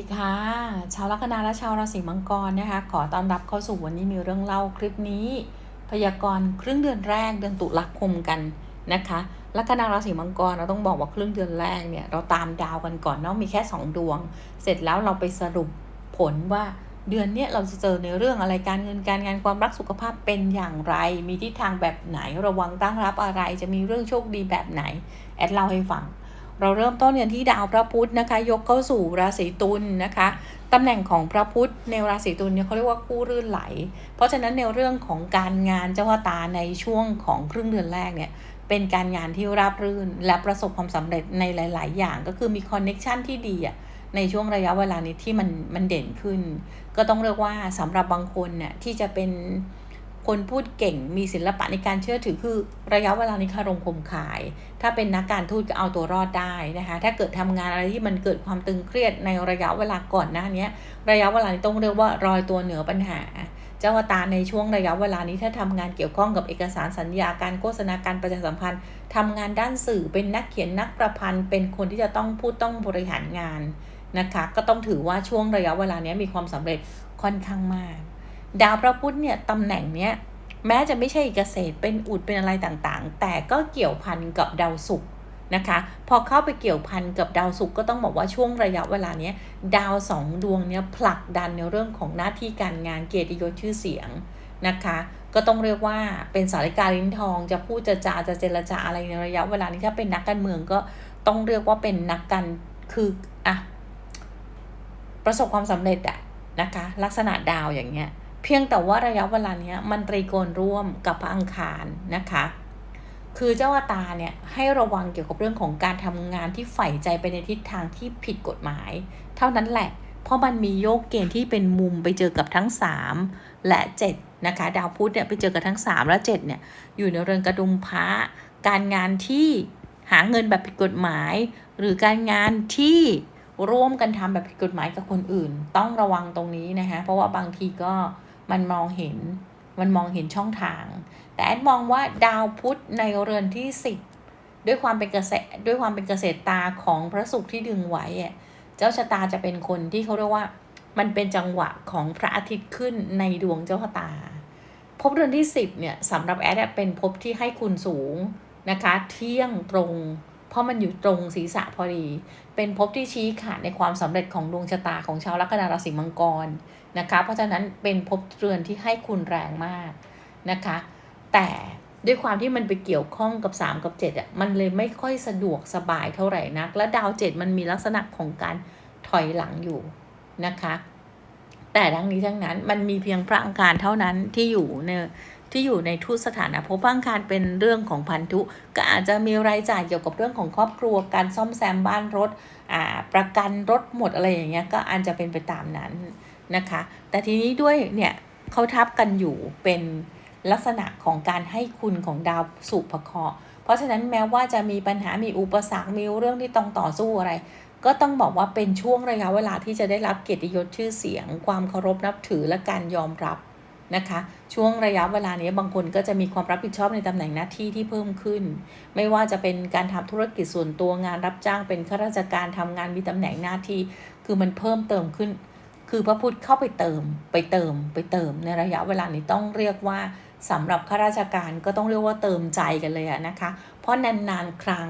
สวัสดีค่ะ ชาวลัคนาและชาวราศีมังกรนะคะ ขอต้อนรับเข้าสู่วันนี้มีเรื่องเล่าคลิปนี้ พยากรณ์ครึ่งเดือนแรกเดือนตุลาคมกันนะคะ ลัคนาราศีมังกรเราต้องบอกว่าครึ่งเดือนแรกเนี่ยเราตามดาวกันก่อนเนาะมีแค่ 2 ดวง เสร็จแล้วเราไปสรุปผลว่าเดือนนี้เราจะเจอในเรื่องอะไรการเงินการงานความรักสุขภาพเป็นอย่างไร มีทิศทางแบบไหนระวังตั้งรับอะไรจะมีเรื่องโชคดีแบบไหนแอดเล่าให้ฟัง เราเริ่มต้นกันที่ดาวพระพุธนะคะ ยกเข้าสู่ราศีตุลนะคะตำแหน่งของพระพุธในราศีตุลเนี่ยเขาเรียกว่าคู่รื่นไหล เพราะฉะนั้นในเรื่องของการงานเจ้าตาในช่วงของครึ่งเดือนแรกเนี่ยเป็นการงานที่ราบรื่น และประสบความสำเร็จในหลาย ๆ อย่างก็คือมีคอนเน็ชันที่ดีอะในช่วงระยะเวลานี้ที่มันมันเด่นขึ้น ก็ต้องเรียกว่าสำหรับบางคนเนี่ยที่จะเป็น คนพูดเก่งมีศิลปะในการเชื่อถือคือระยะเวลานี้คารมคมขาย ถ้าเป็นนักการทูตก็เอาตัวรอดได้นะคะ ถ้าเกิดทำงานอะไรที่มันเกิดความตึงเครียดในระยะเวลาก่อนหน้านี้ระยะเวลานี้ต้องเรียกว่ารอยตัวเหนือปัญหา เจ้าตาในช่วงระยะเวลานี้ถ้าทำงานเกี่ยวข้องกับเอกสารสัญญาการโฆษณาการประชาสัมพันธ์ทำงานด้านสื่อเป็นนักเขียนนักประพันธ์เป็นคนที่จะต้องพูดต้องบริหารงานนะคะ ก็ต้องถือว่าช่วงระยะเวลานี้มีความสำเร็จค่อนข้างมาก ดาวพระพุธเนี่ยตำแหน่งเนี้ยแม้จะไม่ใช่เกษตรเป็นอุดเป็นอะไรต่างๆ แต่ก็เกี่ยวพันกับดาวศุกร์นะคะ พอเข้าไปเกี่ยวพันกับดาวศุกร์ก็ต้องบอกว่าช่วงระยะเวลาเนี้ยดาวสองดวงเนี้ยผลักดันในเรื่องของหน้าที่การงานเกียรติยศชื่อเสียงนะคะ ก็ต้องเรียกว่าเป็นสาริกาลิ้นทอง จะพูดจะจาจะเจรจาอะไรในระยะเวลานี้ถ้าเป็นนักการเมืองก็ต้องเรียกว่าเป็นนักการคืออะประสบความสำเร็จอะนะคะ ลักษณะดาวอย่างเงี้ย เพียงแต่ว่าระยะเวลาเนี้ยมันตรีโกณร่วมกับพระอังคารนะคะ คือเจ้าอาตาเนี่ยให้ระวังเกี่ยวกับเรื่องของการทำงานที่ใฝ่ใจไปในทิศทางที่ผิดกฎหมาย เท่านั้นแหละ เพราะมันมีโยกเกณฑ์ที่เป็นมุมไปเจอกับทั้ง 3 และ 7 นะคะ ดาวพุธเนี่ยไปเจอกับทั้ง 3 และ 7 เนี่ย อยู่ในเรือนกระดุมพระการงานที่หาเงินแบบผิดกฎหมาย หรือการงานที่ร่วมกันทำแบบผิดกฎหมายกับคนอื่น ต้องระวังตรงนี้นะคะเพราะว่าบางทีก็ มันมองเห็น มันมองเห็นช่องทาง แต่แอดมองว่าดาวพุธในเรือนที่10ด้วยความเป็นเกษตรด้วยความเป็นเกษตรตาของพระศุกร์ที่ดึงไว้เจ้าชะตาจะเป็นคนที่เขาเรียกว่า มันเป็นจังหวะของพระอาทิตย์ขึ้นในดวงเจ้าชะตาภพเรือนที่ 10เนี่ยสำหรับแอดเป็นภพที่ให้คุณสูงนะคะ เที่ยงตรง เพราะมันอยู่ตรงศีรษะพอดี เป็นภพที่ชี้ขาดในความสำเร็จของดวงชะตาของชาวลัคนาราศีมังกรนะคะ เพราะฉะนั้นเป็นภพเรือนที่ให้คุณแรงมากนะคะ แต่ด้วยความที่มันไปเกี่ยวข้องกับ 3 กับ7อะมันเลยไม่ค่อยสะดวกสบายเท่าไหร่นัก และดาว 7 มันมีลักษณะของการถอยหลังอยู่นะคะ แต่ทั้งนี้ทั้งนั้นมันมีเพียงพระอังคารเท่านั้นที่อยู่ใน ที่อยู่ในทุตสถานะพราะพระอังคารเป็นเรื่องของพันธุ ก็อาจจะมีรายจ่ายเกี่ยวกับเรื่องของครอบครัว การซ่อมแซมบ้านรถอ่าประกันรถหมดอะไรอย่างเงี้ยก็อาจจะเป็นไปตามนั้นนะคะ แต่ทีนี้ด้วยเนี่ยเขาทับกันอยู่เป็นลักษณะของการให้คุณของดาวสุภเคราะห์เพราะฉะนั้นแม้ว่าจะมีปัญหา มีอุปสรรค มีเรื่องที่ต้องต่อสู้อะไร ก็ต้องบอกว่าเป็นช่วงระยะเวลาที่จะได้รับเกียรติยศชื่อเสียง ความเคารพนับถือและการยอมรับ นะคะ ช่วงระยะเวลานี้บางคนก็จะมีความรับผิดชอบในตำแหน่งหน้าที่ที่เพิ่มขึ้น ไม่ว่าจะเป็นการทำธุรกิจส่วนตัวงานรับจ้างเป็นข้าราชการทำงานมีตำแหน่งหน้าที่ คือมันเพิ่มเติมขึ้น คือพระพุทธเข้าไปเติม ไปเติม ไปเติม ในระยะเวลานี้ต้องเรียกว่าสำหรับข้าราชการก็ต้องเรียกว่าเติมใจกันเลยอะนะคะ เพราะนานๆครั้ง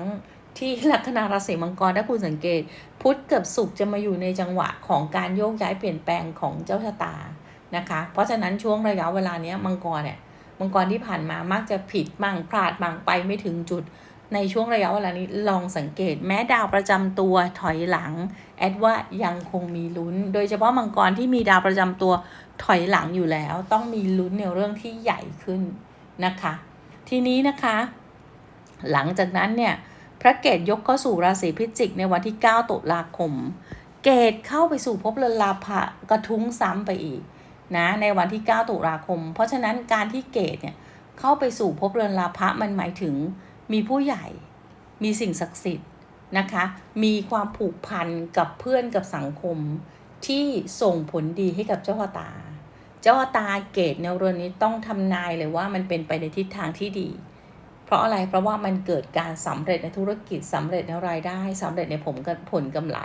ที่ลัคนาราศีมังกรถ้าคุณสังเกต พุธกับศุกร์จะมาอยู่ในจังหวะของการโยกย้ายเปลี่ยนแปลงของเจ้าชะตา นะคะ เพราะฉะนั้นช่วงระยะเวลาเนี้ยมังกรเนี่ยมังกรที่ผ่านมามักจะผิดมั่งพลาดมั่งไปไม่ถึงจุด ในช่วงระยะเวลานี้ลองสังเกต แม้ดาวประจำตัวถอยหลัง แอดว่ายังคงมีลุ้น โดยเฉพาะมังกรที่มีดาวประจำตัวถอยหลังอยู่แล้ว ต้องมีลุ้นในเรื่องที่ใหญ่ขึ้นนะคะ ทีนี้นะคะ หลังจากนั้นเนี่ยพระเกตยกเข้าสู่ราศีพิจิกในวันที่ 9 ตุลาคม เกตเข้าไปสู่ภพเรือนลาภะกระทุ้งซ้ำไปอีก นะในวันที่ 9 ตุลาคม เพราะฉะนั้นการที่เกตเนี่ยเข้าไปสู่ภพเรือนลาภะมันหมายถึงมีผู้ใหญ่ มีสิ่งศักดิ์สิทธิ์นะคะ มีความผูกพันกับเพื่อนกับสังคมที่ส่งผลดีให้กับเจ้าตา เจ้าตาเกตในเรือนนี้ต้องทำนายเลยว่ามันเป็นไปในทิศทางที่ดี เพราะอะไร เพราะว่ามันเกิดการสำเร็จในธุรกิจสำเร็จในรายได้สำเร็จในผลผลกำไร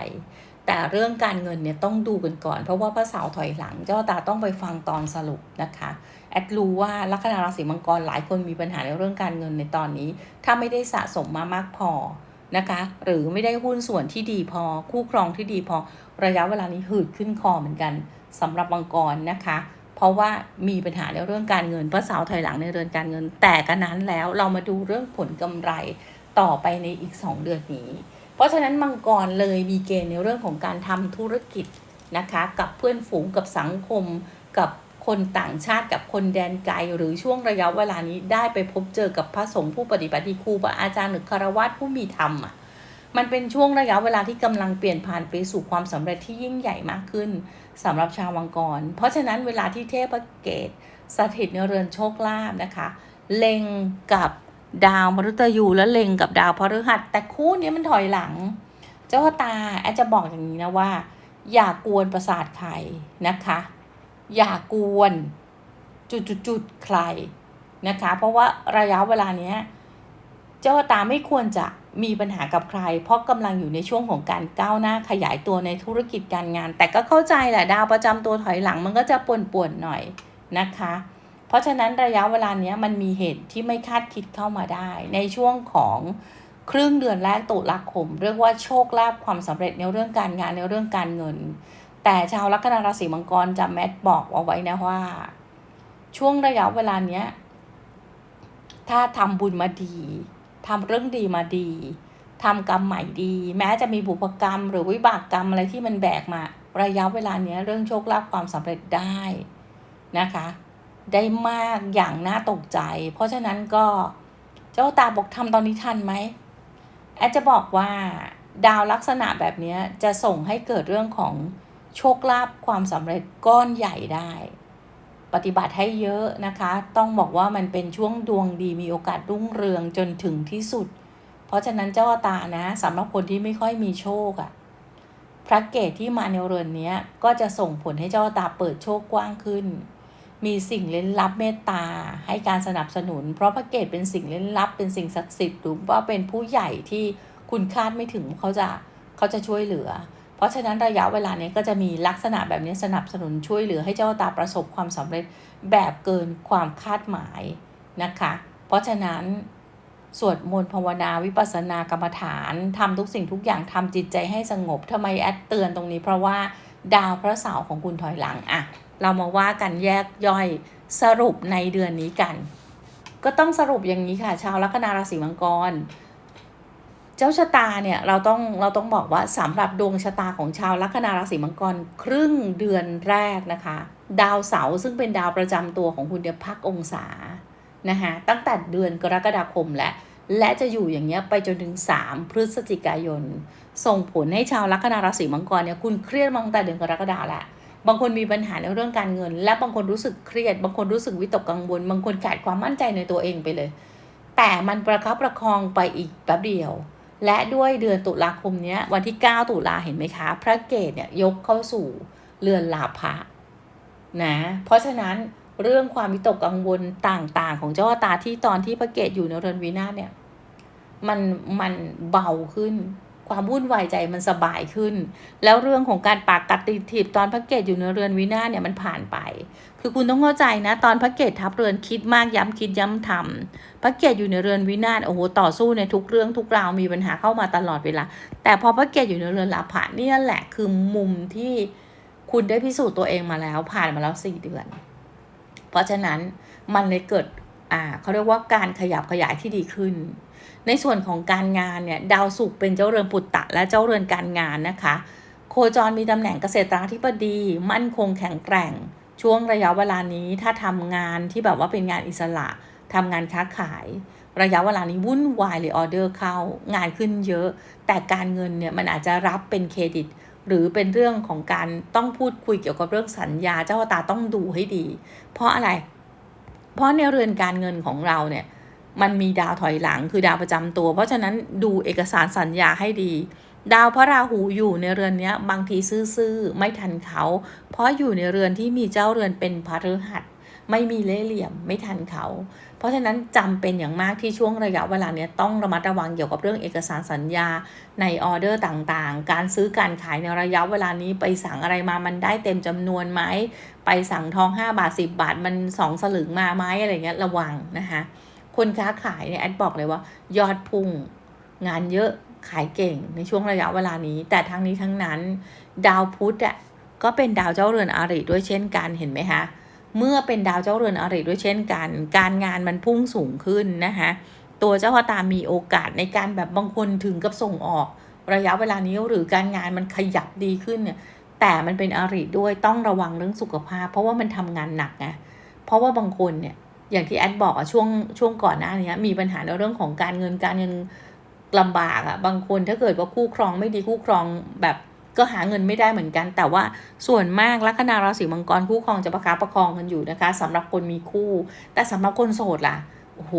แต่เรื่องการเงินเนี่ยต้องดูกันก่อน เพราะว่าพระเสาร์ถอยหลังเจ้าตาต้องไปฟังตอนสรุปนะคะแอดรู้ว่าลัคนาราศีมังกรหลายคนมีปัญหาในเรื่องการเงินในตอนนี้ ถ้าไม่ได้สะสมมามากพอนะคะ หรือไม่ได้หุ้นส่วนที่ดีพอ คู่ครองที่ดีพอระยะเวลานี้หืดขึ้นคอเหมือนกันสำหรับมังกรนะคะ เพราะว่ามีปัญหาในเรื่องการเงินพระเสาร์ถอยหลังในเรือนการเงิน แต่กันนั้นแล้วเรามาดูเรื่องผลกำไรต่อไปในอีก 2 เดือนนี้ เพราะฉะนั้นมังกรเลยมีเกณฑ์ในเรื่องของการทำธุรกิจนะคะ กับเพื่อนฝูงกับสังคม กับคนต่างชาติกับคนแดนไกล หรือช่วงระยะเวลานี้ได้ไปพบเจอกับพระสงฆ์ผู้ปฏิบัติครูบาอาจารย์หรือคารวะผู้มีธรรมอะมันเป็นช่วงระยะเวลาที่กำลังเปลี่ยนผ่านไปสู่ความสำเร็จที่ยิ่งใหญ่มากขึ้นสำหรับชาวมังกร เพราะฉะนั้นเวลาที่เทพเกตสถิตในเรือนโชคลาภนะคะ เล็งกับ ดาวมฤตยูและเล็งกับดาวพฤหัส แต่คู่นี้มันถอยหลัง เจ้าตาแอดจะบอกอย่างนี้นะว่า อย่ากวนประสาทใครนะคะ อย่ากวนจุดๆๆใครนะคะ เพราะว่าระยะเวลาเนี้ยเจ้าตาไม่ควรจะมีปัญหากับใคร เพราะกำลังอยู่ในช่วงของการก้าวหน้าขยายตัวในธุรกิจการงาน แต่ก็เข้าใจแหละดาวประจำตัวถอยหลังมันก็จะป่วนๆหน่อยนะคะ ราะฉะนั้นระยะเวลาเนี้ยมันมีเหตุที่ไม่คาดคิดเข้ามาได้ ในช่วงของครึ่งเดือนแรกตุลาคม เรียกว่าโชคลาภความสำเร็จในเรื่องการงานในเรื่องการเงิน แต่ชาวลัคนาราศีมังกรจะแมทบอกเอาไว้นะว่า ช่วงระยะเวลาเนี้ยถ้าทำบุญมาดีทำเรื่องดีมาดีทำกรรมใหม่ดี แม้จะมีบุพกรรม หรือวิบากกรรมอะไรที่มันแบกมา ระยะเวลาเนี้ยเรื่องโชคลาภความสำเร็จได้นะคะ ได้มากอย่างน่าตกใจ เพราะฉะนั้นก็เจ้าตาบอกทำตอนนี้ทันไหมแอดจะบอกว่าดาวลักษณะแบบนี้จะส่งให้เกิดเรื่องของโชคลาภความสำเร็จก้อนใหญ่ได้ ปฏิบัติให้เยอะนะคะ ต้องบอกว่ามันเป็นช่วงดวงดีมีโอกาสรุ่งเรืองจนถึงที่สุด เพราะฉะนั้นเจ้าตานะสำหรับคนที่ไม่ค่อยมีโชคอะ่ะพระเกตที่มาในเรือนนี้ก็จะส่งผลให้เจ้าตาเปิดโชคกว้างขึ้น มีสิ่งเล่นลับเมตตา ให้การสนับสนุน เพราะพระเกตเป็นสิ่งเล่นลับ เป็นสิ่งศักดิ์สิทธิ์หรือว่าเป็นผู้ใหญ่ที่คุณคาดไม่ถึงเขาจะเขาจะช่วยเหลือ เพราะฉะนั้นระยะเวลานี้ก็จะมีลักษณะแบบนี้สนับสนุนช่วยเหลือให้เจ้าตาประสบความสำเร็จแบบเกินความคาดหมายนะคะ เพราะฉะนั้นสวดมนต์ภาวนาวิปัสสนากรรมฐานทำทุกสิ่งทุกอย่างทำจิตใจให้สงบทำไมแอดเตือนตรงนี้ เพราะว่าดาวพระเสาร์ของคุณถอยหลังอะ เรามาว่ากันแยกย่อยสรุปในเดือนนี้กัน ก็ต้องสรุปอย่างนี้ค่ะ ชาวลัคนาราศีมังกร เจ้าชะตาเนี่ยเราต้องเราต้องบอกว่าสำหรับดวงชะตาของชาวลัคนาราศีมังกรครึ่งเดือนแรกนะคะ ดาวเสาร์ซึ่งเป็นดาวประจำตัวของคุณเนี่ยพักองศานะคะตั้งแต่เดือนกรกฎาคมและและจะอยู่อย่างเงี้ยไปจนถึง 3 พฤศจิกายน ส่งผลให้ชาวลัคนาราศีมังกรเนี่ยคุณเครียดมาตั้งแต่เดือนกรกฎาแหละ บางคนมีปัญหาในเรื่องการเงิน และบางคนรู้สึกเครียด บางคนรู้สึกวิตกกังวล บางคนขาดความมั่นใจในตัวเองไปเลย แต่มันประคับประคองไปอีกแป๊บเดียว และด้วยเดือนตุลาคมนี้วันที่ 9 ตุลาเห็นไหมคะ พระเกตเนี่ยยกเข้าสู่เรือนลาภะนะเพราะฉะนั้นเรื่องความวิตกกังวลต่างๆ ของเจ้าตาที่ตอนที่พระเกตอยู่ในเรือนวินาเนี่ยมันมันเบาขึ้น ความวุ่นวายใจมันสบายขึ้น แล้วเรื่องของการปากกัดติดถีบตอนพระเกตอยู่ในเรือนวินาศเนี่ยมันผ่านไป คือคุณต้องเข้าใจนะ ตอนพระเกตทับเรือนคิดมากย้ำคิดย้ำทำพระเกตอยู่ในเรือนวินาศโอ้โหต่อสู้ในทุกเรื่องทุกราวมีปัญหาเข้ามาตลอดเวลา แต่พอพระเกตอยู่ในเรือนลาภะเนี่ยแหละคือมุมที่คุณได้พิสูจน์ตัวเองมาแล้ว ผ่านมาแล้วสี่เดือน เพราะฉะนั้นมันเลยเกิดอ่าเขาเรียกว่าการขยับขยายที่ดีขึ้น ในส่วนของการงานเนี่ยดาวศุกร์เป็นเจ้าเรือนปุตตะและเจ้าเรือนการงานนะคะ โคจรมีตำแหน่งเกษตราธิบดี มั่นคงแข็งแกร่ง ช่วงระยะเวลานี้ถ้าทำงานที่แบบว่าเป็นงานอิสระทำงานค้าขาย ระยะเวลานี้วุ่นวายเลยออเดอร์เข้างานขึ้นเยอะ แต่การเงินเนี่ยมันอาจจะรับเป็นเครดิต หรือเป็นเรื่องของการต้องพูดคุยเกี่ยวกับเรื่องสัญญาเจ้าตาต้องดูให้ดี เพราะอะไร เพราะในเรือนการเงินของเราเนี่ย มันมีดาวถอยหลังคือดาวประจำตัว เพราะฉะนั้นดูเอกสารสัญญาให้ดี ดาวพระราหูอยู่ในเรือนนี้บางทีซื่อๆไม่ทันเขา เพราะอยู่ในเรือนที่มีเจ้าเรือนเป็นพระฤหัสไม่มีเล่ห์เหลี่ยมไม่ทันเขา เพราะฉะนั้นจำเป็นอย่างมากที่ช่วงระยะเวลาเนี้ยต้องระมัดระวังเกี่ยวกับเรื่องเอกสารสัญญาในออเดอร์ต่างๆ การซื้อการขายในระยะเวลานี้ไปสั่งอะไรมามันได้เต็มจำนวนไหม ไปสั่งทอง 5 บาท 10 บาทมัน 2 สลึงมาไหมอะไรเงี้ยระวังนะคะ คนค้าขายเนี่ยแอดบอกเลยว่า ยอดพุ่ง งานเยอะขายเก่งในช่วงระยะเวลานี้ แต่ทั้งนี้ทั้งนั้น ดาวพุธอะก็เป็นดาวเจ้าเรือนอาริด้วยเช่นกันเห็นไหมคะเมื่อเป็นดาวเจ้าเรือนอาริด้วยเช่นกัน การงานมันพุ่งสูงขึ้นนะคะตัวเจ้าพตามีโอกาสในการแบบบางคนถึงกับส่งออก ระยะเวลานี้หรือการงานมันขยับดีขึ้นเนี่ยแต่มันเป็นอาริด้วยต้องระวังเรื่องสุขภาพ เพราะว่ามันทำงานหนักไงเพราะว่าบางคนเนี่ย อย่างที่แอดบอกอะช่วงช่วงก่อนหน้านี้มีปัญหาในเรื่องของการเงินการเงินลำบากอะบางคนถ้าเกิดว่าคู่ครองไม่ดีคู่ครองแบบก็หาเงินไม่ได้เหมือนกัน แต่ว่าส่วนมากลัคนาราศีมังกรคู่ครองจะประคับประคองกันอยู่นะคะสำหรับคนมีคู่ แต่สำหรับคนโสดล่ะโอ้โห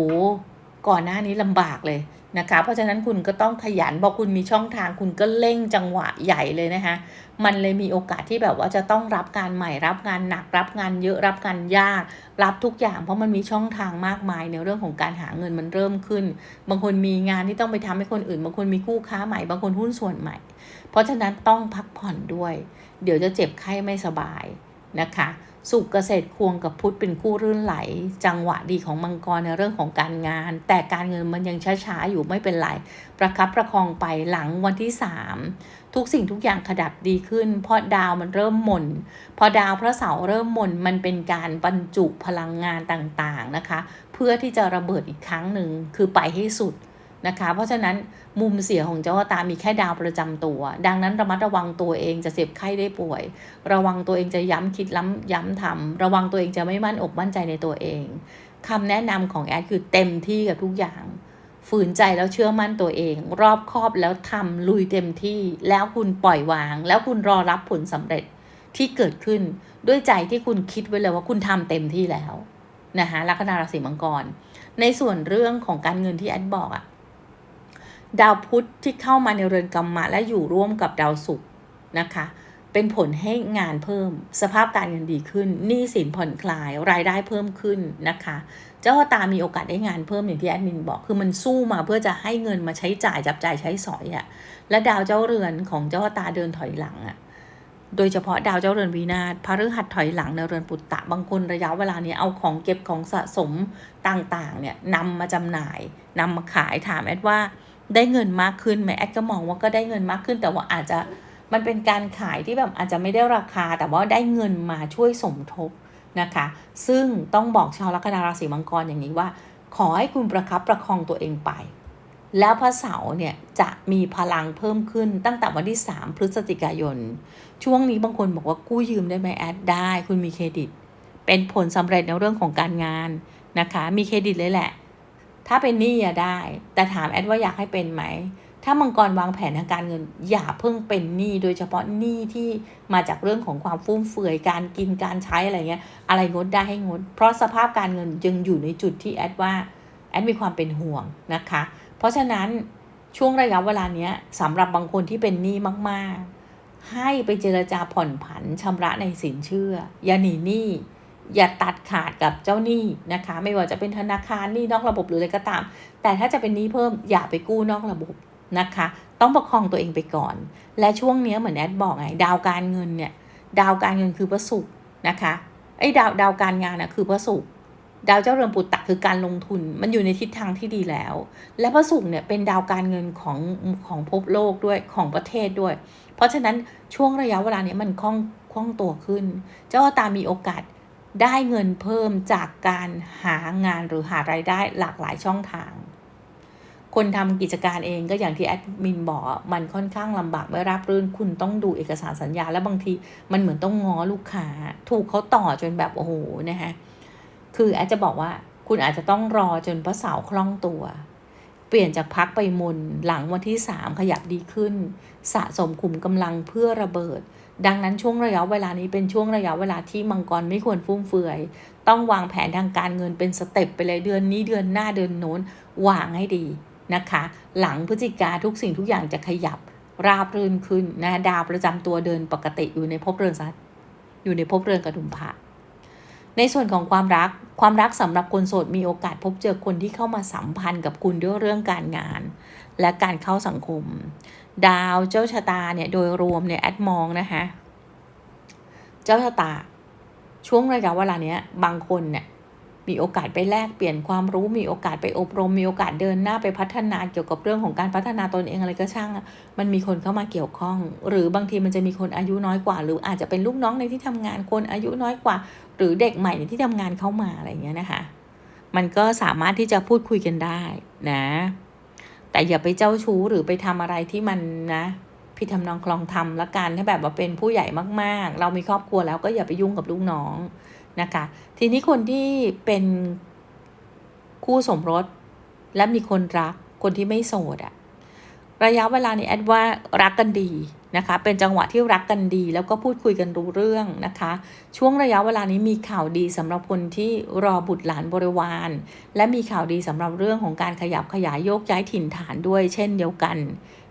ก่อนหน้านี้ลำบากเลย นะคะ เพราะฉะนั้นคุณก็ต้องขยันพอคุณมีช่องทางคุณก็เร่งจังหวะใหญ่เลยนะคะ มันเลยมีโอกาสที่แบบว่าจะต้องรับการใหม่รับงานหนัก รับงานเยอะรับงานยาก รับทุกอย่างเพราะมันมีช่องทางมากมายในเรื่องของการหาเงินมันเริ่มขึ้น บางคนมีงานที่ต้องไปทำให้คนอื่น บางคนมีคู่ค้าใหม่ บางคนหุ้นส่วนใหม่ เพราะฉะนั้นต้องพักผ่อนด้วย เดี๋ยวจะเจ็บไข้ไม่สบายนะคะ สุขเกษตรควงกับพุทธเป็นคู่รื่นไหล จังหวะดีของมังกรในเรื่องของการงาน แต่การเงินมันยังช้าๆอยู่ไม่เป็นไร ประคับประคองไปหลังวันที่ 3 ทุกสิ่งทุกอย่างขดับดีขึ้น เพราะดาวมันเริ่มหม่น พอดาวพระเสาร์เริ่มหม่นมันเป็นการบรรจุพลังงานต่างๆนะคะ เพื่อที่จะระเบิดอีกครั้งหนึ่งคือไปให้สุด นะคะ เพราะฉะนั้นมุมเสียของเจ้าตามีแค่ดาวประจำตัว ดังนั้นระมัดระวังตัวเองจะเจ็บไข้ได้ป่วย ระวังตัวเองจะย้ำคิดล้ำย้ำทำระวังตัวเองจะไม่มั่นอกมั่นใจในตัวเองคำแนะนำของแอดคือเต็มที่กับทุกอย่าง ฝืนใจแล้วเชื่อมั่นตัวเอง รอบคอบแล้วทำลุยเต็มที่ แล้วคุณปล่อยวาง แล้วคุณรอรับผลสำเร็จที่เกิดขึ้นด้วยใจที่คุณคิดไว้เลยว่าคุณทำเต็มที่แล้วนะคะลัคนาราศีมังกร ในส่วนเรื่องของการเงินที่แอดบอกอะ ดาวพุธที่เข้ามาในเรือนกรรมะและอยู่ร่วมกับดาวศุกร์นะคะ เป็นผลให้งานเพิ่ม สภาพการเงินดีขึ้นหนี้สินผ่อนคลาย รายได้เพิ่มขึ้นนะคะ เจ้าตามีโอกาสได้งานเพิ่มอย่างที่แอดมินบอกคือมันสู้มาเพื่อจะให้เงินมาใช้จ่ายจับจ่ายใช้สอยอะและดาวเจ้าเรือนของเจ้าตาเดินถอยหลังอะโดยเฉพาะดาวเจ้าเรือนวีนาศพฤหัสถอยหลังในเรือนปุตตะบางคนระยะเวลานี้เอาของเก็บของสะสมต่างๆเนี่ยนำมาจำหน่ายนำมาขายถามแอดว่า ได้เงินมากขึ้นไหมแอดก็มองว่าก็ได้เงินมากขึ้น แต่ว่าอาจจะมันเป็นการขายที่แบบอาจจะไม่ได้ราคา แต่ว่าได้เงินมาช่วยสมทบนะคะ ซึ่งต้องบอกชาวลัคนาราศีมังกรอย่างนี้ว่า ขอให้คุณประคับประคองตัวเองไป แล้วพระเสาร์เนี่ยจะมีพลังเพิ่มขึ้นตั้งแต่วันที่ 3 พฤศจิกายน ช่วงนี้บางคนบอกว่ากู้ยืมได้ไหมแอดได้คุณมีเครดิต เป็นผลสำเร็จในเรื่องของการงานนะคะ มีเครดิตเลยแหละ ถ้าเป็นหนี้อะได้ แต่ถามแอดว่าอยากให้เป็นไหม ถ้ามังกรวางแผนทางการเงิน อย่าเพิ่งเป็นหนี้โดยเฉพาะหนี้ที่มาจากเรื่องของความฟุ่มเฟือยการกินการใช้อะไรเงี้ย อะไรงดได้ให้งด เพราะสภาพการเงินยังอยู่ในจุดที่แอดว่าแอดมีความเป็นห่วงนะคะ เพราะฉะนั้นช่วงระยะเวลาเนี้ยสำหรับบางคนที่เป็นหนี้มากๆ ให้ไปเจรจาผ่อนผันชำระในสินเชื่ออย่าหนีหนี้ อย่าตัดขาดกับเจ้าหนี้นะคะ ไม่ว่าจะเป็นธนาคารหนี้นอกระบบหรืออะไรก็ตาม แต่ถ้าจะเป็นหนี้เพิ่มอย่าไปกู้นอกระบบนะคะ ต้องประคองตัวเองไปก่อน และช่วงนี้เหมือนแอดบอกไงดาวการเงินเนี่ย ดาวการเงินคือพระศุกร์นะคะไอ้ดาวดาวการงานนะคือพระศุกร์ดาวเจ้าเรือนปุตตะคือการลงทุน มันอยู่ในทิศทางที่ดีแล้ว และพระศุกร์เนี่ยเป็นดาวการเงินของของภพโลกด้วยของประเทศด้วย เพราะฉะนั้นช่วงระยะเวลานี้มันคล่องคล่องตัวขึ้น เจ้าตามีโอกาส ได้เงินเพิ่มจากการหางานหรือหารายได้หลากหลายช่องทาง คนทำกิจการเองก็อย่างที่แอดมินบอกมันค่อนข้างลำบากไม่รับรื่นคุณต้องดูเอกสารสัญญา แล้วบางทีมันเหมือนต้องง้อลูกค้า ถูกเขาต่อจนแบบโอ้โหนะฮะคือแอดจะบอกว่าคุณอาจจะต้องรอจนพระเสาคล่องตัว เปลี่ยนจากพักไปมุนหลังวันที่สามขยับดีขึ้น สะสมขุมกำลังเพื่อระเบิด ดังนั้นช่วงระยะเวลานี้เป็นช่วงระยะเวลาที่มังกรไม่ควรฟุ่มเฟือย ต้องวางแผนทางการเงินเป็นสเต็ปไปเลยเดือนนี้เดือนหน้าเดือนโน้นวางให้ดีนะคะ หลังพฤศจิกาทุกสิ่งทุกอย่างจะขยับราบรื่นขึ้นนะดาวประจำตัวเดินปกติอยู่ในภพเรือนซัดอยู่ในภพเรือนกระดุมพระในส่วนของความรักความรักสำหรับคนโสดมีโอกาสพบเจอคนที่เข้ามาสัมพันธ์กับคุณด้วยเรื่องการงาน และการเข้าสังคม ดาวเจ้าชะตาเนี่ยโดยรวมเนี่ยแอดมองนะคะเจ้าชะตา ช่วงระยะเวลาเนี้ยบางคนเนี่ยมีโอกาสไปแลกเปลี่ยนความรู้มีโอกาสไปอบรม มีโอกาสเดินหน้าไปพัฒนาเกี่ยวกับเรื่องของการพัฒนาตนเองอะไรก็ช่าง มันมีคนเข้ามาเกี่ยวข้อง หรือบางทีมันจะมีคนอายุน้อยกว่า หรืออาจจะเป็นลูกน้องในที่ทำงานคนอายุน้อยกว่า หรือเด็กใหม่ในที่ทำงานเข้ามาอะไรอย่างเงี้ยนะคะ มันก็สามารถที่จะพูดคุยกันได้นะ แต่อย่าไปเจ้าชู้หรือไปทำอะไรที่มันนะผิดทำนองคลองทำละกันถ้าแบบว่าเป็นผู้ใหญ่มากๆ เรามีครอบครัวแล้วก็อย่าไปยุ่งกับลูกน้องนะคะ ทีนี้คนที่เป็นคู่สมรสและมีคนรักคนที่ไม่โสดอะ ระยะเวลานี้แอดว่ารักกันดีนะคะ เป็นจังหวะที่รักกันดี แล้วก็พูดคุยกันรู้เรื่องนะคะ ช่วงระยะเวลานี้มีข่าวดีสำหรับคนที่รอบุตรหลานบริวาร และมีข่าวดีสำหรับเรื่องของการขยับขยายโยกย้ายถิ่นฐานด้วยเช่นเดียวกัน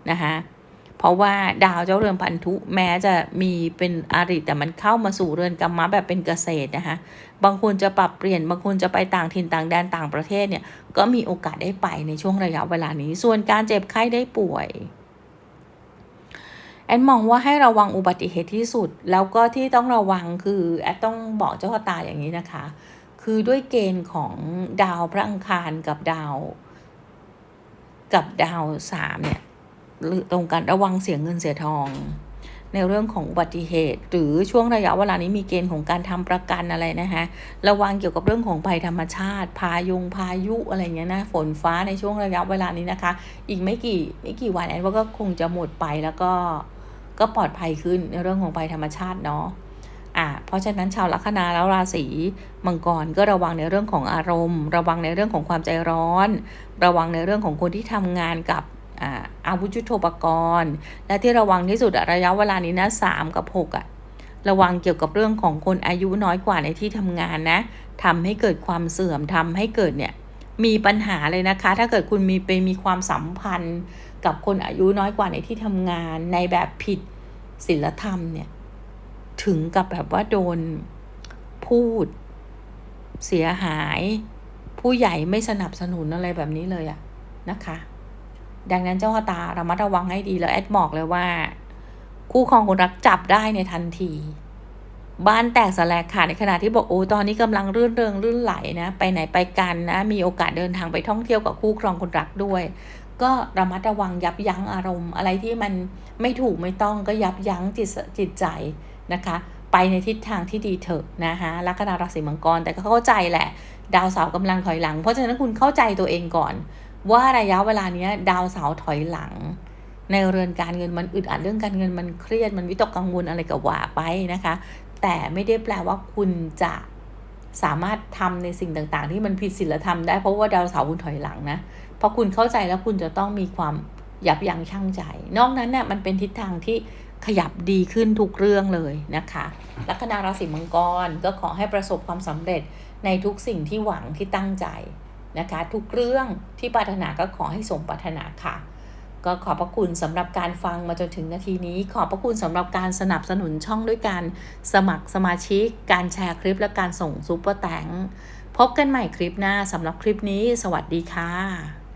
นะคะเพราะว่าดาวเจ้าเรือนพันธุแม้จะมีเป็นอาริแต่มันเข้ามาสู่เรือนกรรมะแบบเป็นเกษตรนะคะ บางคนจะปรับเปลี่ยน บางคนจะไปต่างถิ่นต่างแดนต่างประเทศเนี่ย ก็มีโอกาสได้ไปในช่วงระยะเวลานี้ ส่วนการเจ็บไข้ได้ป่วย แอดมองว่าให้ระวังอุบัติเหตุที่สุด แล้วก็ที่ต้องระวังคือแอดต้องบอกเจ้าตาอย่างนี้นะคะ คือด้วยเกณฑ์ของดาวพระอังคารกับดาว กับดาวสามเนี่ยหรือตรงกันระวังเสียเงินเสียทอง ในเรื่องของอุบัติเหตุ หรือช่วงระยะเวลานี้มีเกณฑ์ของการทำประกันอะไรนะคะระวังเกี่ยวกับเรื่องของภัยธรรมชาติ พายุงพายุอะไรเงี้ยนะฝนฟ้าในช่วงระยะเวลานี้นะคะ อีกไม่กี่ไม่กี่วันแอนว่าก็คงจะหมดไปแล้วก็ก็ปลอดภัยขึ้นในเรื่องของภัยธรรมชาติเนาะอะเพราะฉะนั้นชาวลัคนาแล้วราศีมังกรก็ระวังในเรื่องของอารมณ์ ระวังในเรื่องของความใจร้อน ระวังในเรื่องของคนที่ทำงานกับ อาวุธยุทโธปกรณ์ และที่ระวังที่สุดระยะเวลานี้นะสามกับหกอะระวังเกี่ยวกับเรื่องของคนอายุน้อยกว่าในที่ทำงานนะทำให้เกิดความเสื่อมทำให้เกิดเนี่ยมีปัญหาเลยนะคะ ถ้าเกิดคุณมีไปมีความสัมพันธ์กับคนอายุน้อยกว่าในที่ทำงานในแบบผิดศีลธรรมเนี่ยถึงกับแบบว่าโดนพูดเสียหาย ผู้ใหญ่ไม่สนับสนุนอะไรแบบนี้เลยอะนะคะ ดังนั้นเจ้าตาระมัดระวังให้ดีแล้วแอดบอกเลยว่า คู่ครองคนรักจับได้ในทันที บ้านแตกสลายขาดในขณะที่บอกโอ้ตอนนี้กำลังรื่นเริงรื่นไหลนะ ไปไหนไปกันนะ มีโอกาสเดินทางไปท่องเที่ยวกับคู่ครองคนรักด้วย ก็ระมัดระวังยับยั้งอารมณ์ อะไรที่มันไม่ถูกไม่ต้องก็ยับยั้งจิตจิตใจนะคะไปในทิศทางที่ดีเถอะนะคะลัคนาราศีมังกรแต่ก็เข้าใจแหละ ดาวเสาร์กำลังถอยหลัง เพราะฉะนั้นคุณเข้าใจตัวเองก่อน ว่าระยะเวลาเนี้ย ดาวเสาถอยหลัง ในเรือนการเงินมันอึดอัดเรื่องการเงินมันเครียดมันวิตกกังวลอะไรกับว่าไปนะคะ แต่ไม่ได้แปลว่าคุณจะสามารถทำในสิ่งต่างๆ ที่มันผิดศีลธรรมได้เพราะว่าดาวเสาคุณถอยหลังนะเพราะคุณเข้าใจแล้วคุณจะต้องมีความยับยั้งชั่งใจ นอกนั้นเนี่ยมันเป็นทิศทางที่ขยับดีขึ้นทุกเรื่องเลยนะคะ ลัคนาราศีมังกรก็ขอให้ประสบความสำเร็จในทุกสิ่งที่หวังที่ตั้งใจ นะคะ ทุกเรื่องที่ปรารถนาก็ขอให้สมปรารถนาค่ะ ก็ขอบพระคุณสำหรับการฟังมาจนถึงนาทีนี้ ขอบพระคุณสำหรับการสนับสนุนช่องด้วยการสมัครสมาชิก การแชร์คลิปและการส่งซุปเปอร์แตงพบกันใหม่คลิปหน้าสำหรับคลิปนี้ สวัสดีค่ะ